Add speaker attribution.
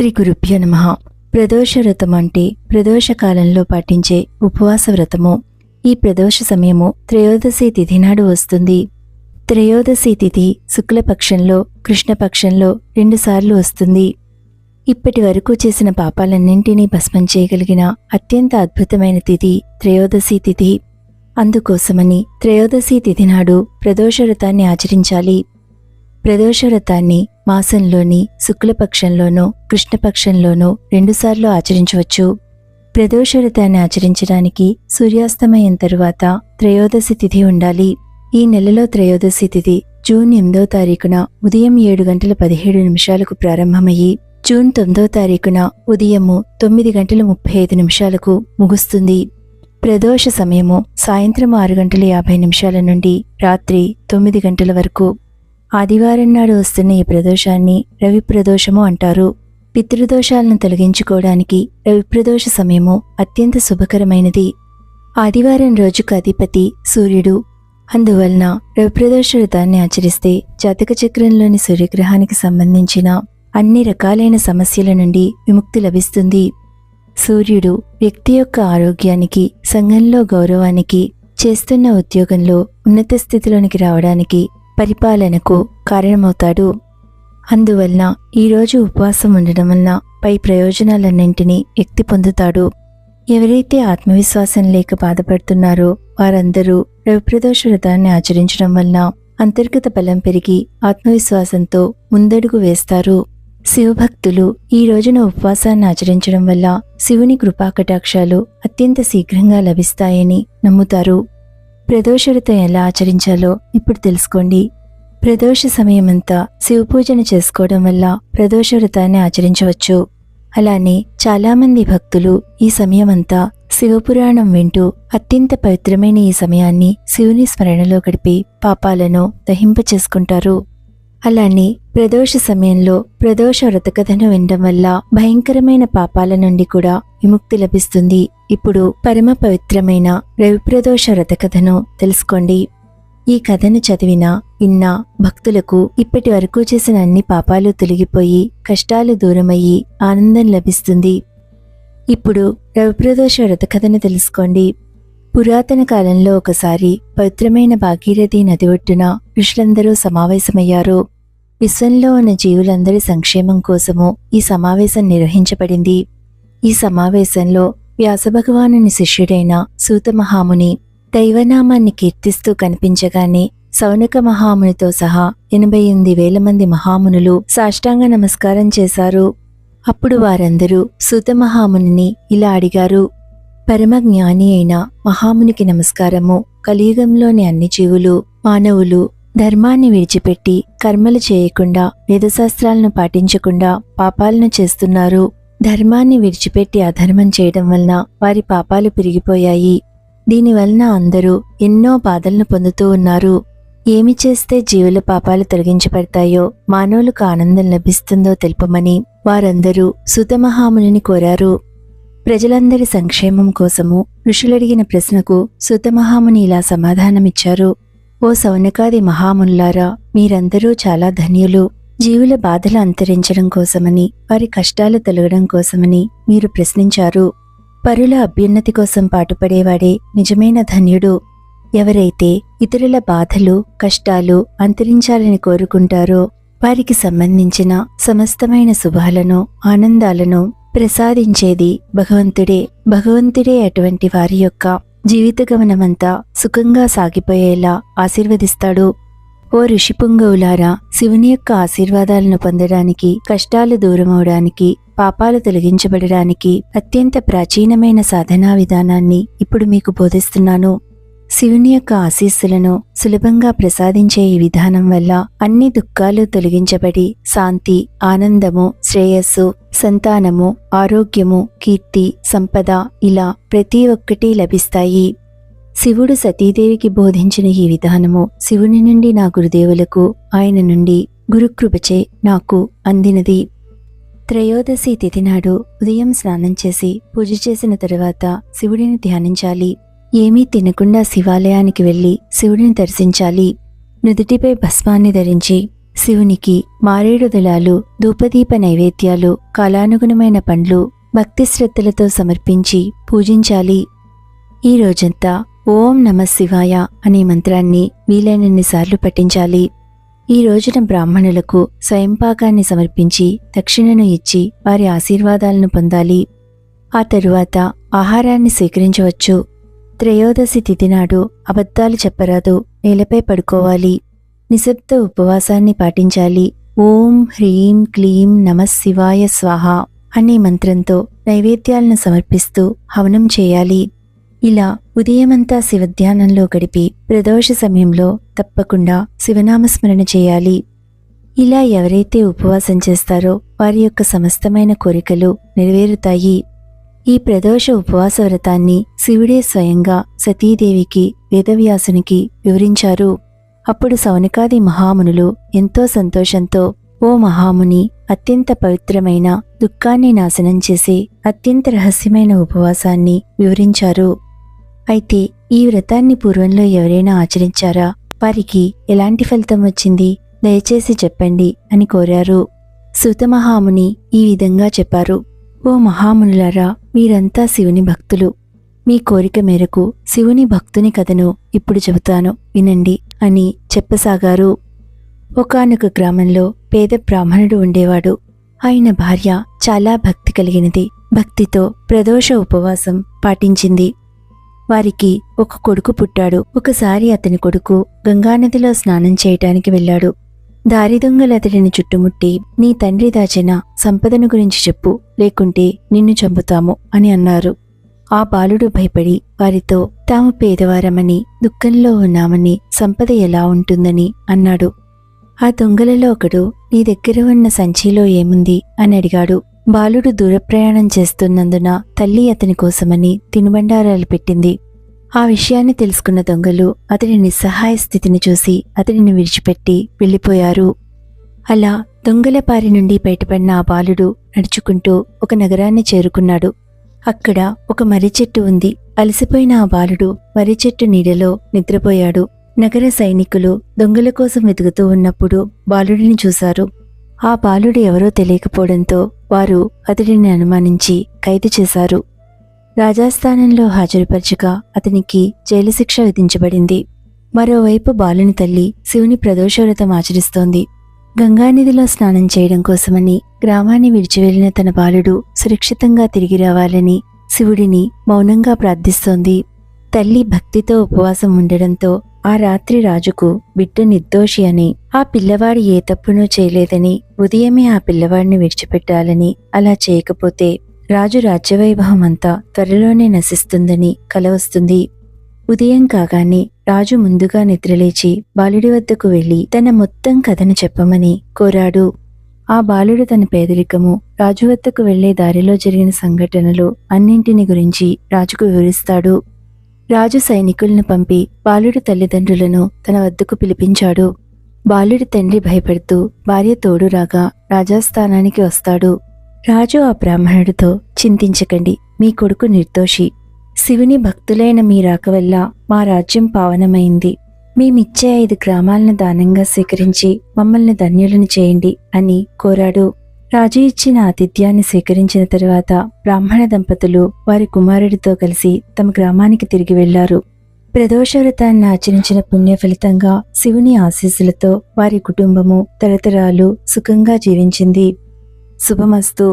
Speaker 1: శ్రీ గురుభ్యో నమ. ప్రదోష వ్రతం అంటే ప్రదోష కాలంలో పాటించే ఉపవాస వ్రతము. ఈ ప్రదోష సమయము త్రయోదశి తిథి నాడు వస్తుంది. త్రయోదశి తిథి శుక్లపక్షంలో కృష్ణపక్షంలో రెండుసార్లు వస్తుంది. ఇప్పటి వరకు చేసిన పాపాలన్నింటినీ భస్మం చేయగలిగిన అత్యంత అద్భుతమైన తిథి త్రయోదశి తిథి. అందుకోసమని త్రయోదశి తిథి నాడు ప్రదోష వ్రతాన్ని ఆచరించాలి. ప్రదోష వ్రతాన్ని మాసంలోని శుక్లపక్షంలోనో కృష్ణపక్షంలోనో రెండుసార్లు ఆచరించవచ్చు. ప్రదోషరతాన్ని ఆచరించడానికి సూర్యాస్తమయం తరువాత త్రయోదశి తిథి ఉండాలి. ఈ నెలలో త్రయోదశి తిథి జూన్ ఎనిమిదో తారీఖున ఉదయం ఏడు గంటల పదిహేడు నిమిషాలకు ప్రారంభమయ్యి జూన్ తొమ్మిదో తారీఖున ఉదయము తొమ్మిది గంటల ముప్పై ఐదు నిమిషాలకు ముగుస్తుంది. ప్రదోష సమయము సాయంత్రం ఆరు గంటల యాభై నిమిషాల నుండి రాత్రి తొమ్మిది గంటల వరకు. ఆదివారం నాడు వస్తున్న ఈ ప్రదోషాన్ని రవి ప్రదోషము అంటారు. పితృదోషాలను తొలగించుకోవడానికి రవి ప్రదోష సమయము అత్యంత శుభకరమైనది. ఆదివారం రోజుకు అధిపతి సూర్యుడు. అందువలన రవిప్రదోష వ్రతాన్ని ఆచరిస్తే జాతక చక్రంలోని సూర్యగ్రహానికి సంబంధించిన అన్ని రకాలైన సమస్యల నుండి విముక్తి లభిస్తుంది. సూర్యుడు వ్యక్తి యొక్క ఆరోగ్యానికి సంఘంలో గౌరవానికి చేస్తున్న ఉద్యోగంలో ఉన్నత స్థితిలోనికి రావడానికి పరిపాలనకు కారణమవుతాడు. అందువలన ఈరోజు ఉపవాసం ఉండడం వలన పై ప్రయోజనాలన్నింటినీ వ్యక్తి పొందుతాడు. ఎవరైతే ఆత్మవిశ్వాసం లేక బాధపడుతున్నారో వారందరూ రవిప్రదోష వ్రతాన్ని ఆచరించడం వలన అంతర్గత బలం పెరిగి ఆత్మవిశ్వాసంతో ముందడుగు వేస్తారు. శివభక్తులు ఈ రోజున ఉపవాసాన్ని ఆచరించడం వల్ల శివుని కృపాకటాక్షాలు అత్యంత శీఘ్రంగా లభిస్తాయని నమ్ముతారు. ప్రదోష ఎలా ఆచరించాలో ఇప్పుడు తెలుసుకోండి. ప్రదోష సమయమంతా శివపూజను చేసుకోవడం వల్ల ప్రదోషవ్రతాన్ని ఆచరించవచ్చు. అలానే చాలామంది భక్తులు ఈ సమయమంతా శివపురాణం వింటూ అత్యంత పవిత్రమైన ఈ సమయాన్ని శివుని స్మరణలో గడిపి పాపాలను దహింపచేసుకుంటారు. అలానే ప్రదోష సమయంలో ప్రదోష వ్రతకథను వినడం వల్ల భయంకరమైన పాపాల నుండి కూడా విముక్తి లభిస్తుంది. ఇప్పుడు పరమ పవిత్రమైన రవిప్రదోష వ్రతకథను తెలుసుకోండి. ఈ కథను చదివిన విన్న భక్తులకు ఇప్పటి వరకు చేసిన అన్ని పాపాలు తొలగిపోయి కష్టాలు దూరమయ్యి ఆనందం లభిస్తుంది. ఇప్పుడు రవిప్రదోష వ్రతకథను తెలుసుకోండి. పురాతన కాలంలో ఒకసారి పవిత్రమైన భాగీరథి నది ఒడ్డున ఋషులందరూ సమావేశమయ్యారు. విశ్వంలో ఉన్న జీవులందరి సంక్షేమం కోసము ఈ సమావేశం నిర్వహించబడింది. ఈ సమావేశంలో వ్యాసభగవానుని శిష్యుడైన సూతమహాముని దైవనామాన్ని కీర్తిస్తూ కనిపించగానే సౌనక మహామునితో సహా ఎనభై ఎనిమిది వేల మంది మహామునులు సాష్టాంగ నమస్కారం చేశారు. అప్పుడు వారందరూ సూతమహామునిని ఇలా అడిగారు. పరమ జ్ఞాని అయిన మహామునికి నమస్కారము. కలియుగంలోని అన్ని జీవులు మానవులు ధర్మాన్ని విడిచిపెట్టి కర్మలు చేయకుండా వేదశాస్త్రాలను పాటించకుండా పాపాలను చేస్తున్నారు. ధర్మాన్ని విడిచిపెట్టి అధర్మం చేయడం వలన వారి పాపాలు పెరిగిపోయాయి. దీనివలన అందరూ ఎన్నో బాధలను పొందుతూ ఉన్నారు. ఏమి చేస్తే జీవుల పాపాలు తొలగించబడతాయో మానవులకు ఆనందం లభిస్తుందో తెలుపమని వారందరూ సుతమహామునిని కోరారు. ప్రజలందరి సంక్షేమం కోసము ఋషులడిగిన ప్రశ్నకు సుతమహాముని ఇలా సమాధానమిచ్చారు. ఓ సౌనకాది మహాముల్లారా మీరందరూ చాలా ధన్యులు. జీవుల బాధలు అంతరించడం కోసమని వారి కష్టాలు తొలగడం కోసమని మీరు ప్రశ్నించారు. పరుల అభ్యున్నతి కోసం పాటుపడేవాడే నిజమైన ధన్యుడు. ఎవరైతే ఇతరుల బాధలు కష్టాలు అంతరించాలని కోరుకుంటారో వారికి సంబంధించిన సమస్తమైన శుభాలను ఆనందాలను ప్రసాదించేది భగవంతుడే. భగవంతుడే అటువంటి వారి యొక్క జీవిత గమనమంతా సుఖంగా సాగిపోయేలా ఆశీర్వదిస్తాడు. ఓ ఋషిపుంగవులారా శివుని యొక్క ఆశీర్వాదాలను పొందడానికి కష్టాలు దూరమవడానికి పాపాలు తొలగించబడడానికి అత్యంత ప్రాచీనమైన సాధనా విధానాన్ని ఇప్పుడు మీకు బోధిస్తున్నాను. శివుని యొక్క ఆశీస్సులను సులభంగా ప్రసాదించే ఈ విధానం వల్ల అన్ని దుఃఖాలు తొలగించబడి శాంతి ఆనందము శ్రేయస్సు సంతానము ఆరోగ్యము కీర్తి సంపద ఇలా ప్రతి ఒక్కటి లభిస్తాయి. శివుడు సతీదేవికి బోధించిన ఈ విధానము శివుని నుండి నా గురుదేవులకు ఆయన నుండి గురుకృపచే నాకు అందినది. త్రయోదశి తిథి నాడు ఉదయం స్నానం చేసి పూజ చేసిన తరువాత శివుడిని ధ్యానించాలి. ఏమీ తినకుండా శివాలయానికి వెళ్ళి శివుడిని దర్శించాలి. నుదుటిపై భస్మాన్ని ధరించి శివునికి మారేడు దళాలు ధూపదీప నైవేద్యాలు కాలానుగుణమైన పండ్లు భక్తి శ్రద్ధలతో సమర్పించి పూజించాలి. ఈ రోజంతా ఓం నమ శివాయ అనే మంత్రాన్ని వీలైనన్నిసార్లు పఠించాలి. ఈ రోజున బ్రాహ్మణులకు స్వయంపాకాన్ని సమర్పించి దక్షిణను ఇచ్చి వారి ఆశీర్వాదాలను పొందాలి. ఆ తరువాత ఆహారాన్ని స్వీకరించవచ్చు. త్రయోదశి తిథి నాడు అబద్ధాలు చెప్పరాదు నేలపై పడుకోవాలి. నిశ్శబ్ద ఉపవాసాన్ని పాటించాలి. ఓం హ్రీం క్లీం నమశివాయ స్వాహ అనే మంత్రంతో నైవేద్యాలను సమర్పిస్తూ హవనం చేయాలి. ఇలా ఉదయమంతా శివధ్యానంలో గడిపి ప్రదోష సమయంలో తప్పకుండా శివనామస్మరణ చేయాలి. ఇలా ఎవరైతే ఉపవాసం చేస్తారో వారి యొక్క సమస్తమైన కోరికలు నెరవేరుతాయి. ఈ ప్రదోష ఉపవాస వ్రతాన్ని శివుడే స్వయంగా సతీదేవికి వేదవ్యాసునికి వివరించారు. అప్పుడు సౌనకాది మహామునులు ఎంతో సంతోషంతో ఓ మహాముని అత్యంత పవిత్రమైన దుఃఖాన్ని నాశనం చేసే అత్యంత రహస్యమైన ఉపవాసాన్ని వివరించారు. అయితే ఈ వ్రతాన్ని పూర్వంలో ఎవరైనా ఆచరించారా? వారికి ఎలాంటి ఫలితం వచ్చింది? దయచేసి చెప్పండి అని కోరారు. సుతమహాముని ఈ విధంగా చెప్పారు. ఓ మహామునులారా మీరంతా శివుని భక్తులు. మీ కోరిక మేరకు శివుని భక్తుని కథను ఇప్పుడు చెబుతాను. వినండి అని చెప్పసాగారు. ఒకానొక గ్రామంలో పేద బ్రాహ్మణుడు ఉండేవాడు. ఆయన భార్య చాలా భక్తి కలిగినది. భక్తితో ప్రదోష ఉపవాసం పాటించింది. వారికి ఒక కొడుకు పుట్టాడు. ఒకసారి అతని కొడుకు గంగానదిలో స్నానం చేయటానికి వెళ్ళాడు. దారి అతడిని చుట్టుముట్టి నీ తండ్రి దాచిన సంపదను గురించి చెప్పు లేకుంటే నిన్ను చంపుతాము అని అన్నారు. ఆ బాలుడు భయపడి వారితో తాము పేదవారమని దుఃఖంలో ఉన్నామని సంపద ఎలా ఉంటుందని అన్నాడు. ఆ దొంగలలో ఒకడు నీ దగ్గర ఉన్న సంచిలో ఏముంది? అని అడిగాడు. బాలుడు దూరప్రయాణం చేస్తున్నందున తల్లి అతని కోసమని తినుబండారాలు పెట్టింది. ఆ విషయాన్ని తెలుసుకున్న దొంగలు అతడి నిస్సహాయ స్థితిని చూసి అతడిని విడిచిపెట్టి వెళ్ళిపోయారు. అలా దొంగల పారి నుండి బయటపడిన ఆ బాలుడు నడుచుకుంటూ ఒక నగరాన్ని చేరుకున్నాడు. అక్కడ ఒక మర్రి చెట్టు ఉంది. అలసిపోయిన ఆ బాలుడు మర్రి చెట్టు నీడలో నిద్రపోయాడు. నగర సైనికులు దొంగల కోసం వెతుకుతూ ఉన్నప్పుడు బాలుడిని చూశారు. ఆ బాలుడు ఎవరో తెలియకపోవడంతో వారు అతడిని అనుమానించి ఖైదు చేశారు. రాజాస్థానంలో హాజరుపరచగా అతనికి జైలు శిక్ష విధించబడింది. మరోవైపు బాలుని తల్లి శివుని ప్రదోషవ్రతం ఆచరిస్తోంది. గంగానదిలో స్నానం చేయడం కోసమని గ్రామాన్ని విడిచివెళ్ళిన తన బాలుడు సురక్షితంగా తిరిగి రావాలని శివుడిని మౌనంగా ప్రార్థిస్తోంది. తల్లి భక్తితో ఉపవాసం ఉండడంతో ఆ రాత్రి రాజుకు బిడ్డ నిర్దోషి అని ఆ పిల్లవాడు ఏ తప్పునూ చేయలేదని ఉదయమే ఆ పిల్లవాడిని విడిచిపెట్టాలని అలా చేయకపోతే రాజు రాజ్యవైభవం అంతా త్వరలోనే నశిస్తుందని కలవస్తుంది. ఉదయం కాగానే రాజు ముందుగా నిద్రలేచి బాలుడి వద్దకు వెళ్ళి తన మొత్తం కథను చెప్పమని కోరాడు. ఆ బాలుడు తన పేదరికము రాజు వద్దకు వెళ్ళే దారిలో జరిగిన సంఘటనలు అన్నింటిని గురించి రాజుకు వివరిస్తాడు. రాజు సైనికులను పంపి బాలుడి తల్లిదండ్రులను తన వద్దకు పిలిపించాడు. బాలుడి తండ్రి భయపడుతూ భార్య తోడు రాగా రాజాస్థానానికి వస్తాడు. రాజు ఆ బ్రాహ్మణుడితో చింతించకండి మీ కొడుకు నిర్దోషి. శివుని భక్తులైన మీ రాక వల్ల మా రాజ్యం పావనమైంది. మేమిచ్చే ఐదు గ్రామాలను దానంగా స్వీకరించి మమ్మల్ని ధన్యులను చేయండి అని కోరాడు. రాజు ఇచ్చిన ఆతిథ్యాన్ని స్వీకరించిన తరువాత బ్రాహ్మణ దంపతులు వారి కుమారుడితో కలిసి తమ గ్రామానికి తిరిగి వెళ్ళారు. ప్రదోషవ్రతాన్ని ఆచరించిన పుణ్య ఫలితంగా శివుని ఆశీస్సులతో వారి కుటుంబము తరతరాలు సుఖంగా జీవించింది. శుభమస్తు